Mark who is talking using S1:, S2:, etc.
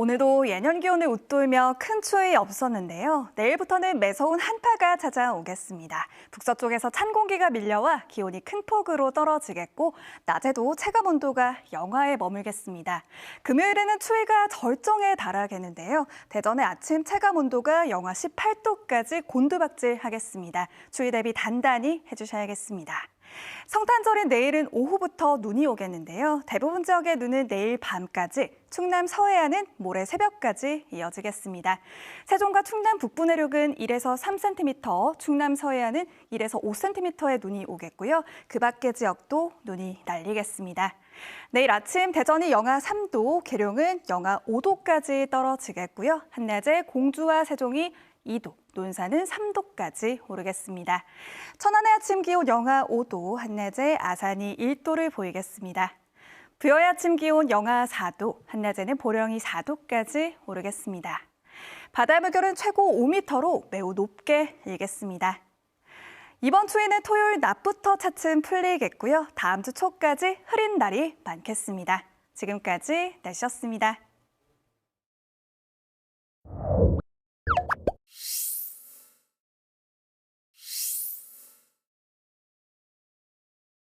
S1: 오늘도 예년 기온을 웃돌며 큰 추위 없었는데요. 내일부터는 매서운 한파가 찾아오겠습니다. 북서쪽에서 찬 공기가 밀려와 기온이 큰 폭으로 떨어지겠고 낮에도 체감 온도가 영하에 머물겠습니다. 금요일에는 추위가 절정에 달하겠는데요. 대전의 아침 체감 온도가 영하 18도까지 곤두박질하겠습니다. 추위 대비 단단히 해주셔야겠습니다. 성탄절인 내일은 오후부터 눈이 오겠는데요. 대부분 지역의 눈은 내일 밤까지, 충남 서해안은 모레 새벽까지 이어지겠습니다. 세종과 충남 북부 내륙은 1에서 3cm, 충남 서해안은 1에서 5cm의 눈이 오겠고요. 그 밖의 지역도 눈이 날리겠습니다. 내일 아침 대전이 영하 3도, 계룡은 영하 5도까지 떨어지겠고요. 한낮에 공주와 세종이 2도, 논산은 3도까지 오르겠습니다. 천안의 아침 기온 영하 5도, 한낮에 아산이 1도를 보이겠습니다. 부여의 아침 기온 영하 4도, 한낮에는 보령이 4도까지 오르겠습니다. 바다 물결은 최고 5m로 매우 높게 일겠습니다. 이번 추위는 토요일 낮부터 차츰 풀리겠고요. 다음 주 초까지 흐린 날이 많겠습니다. 지금까지 날씨였습니다.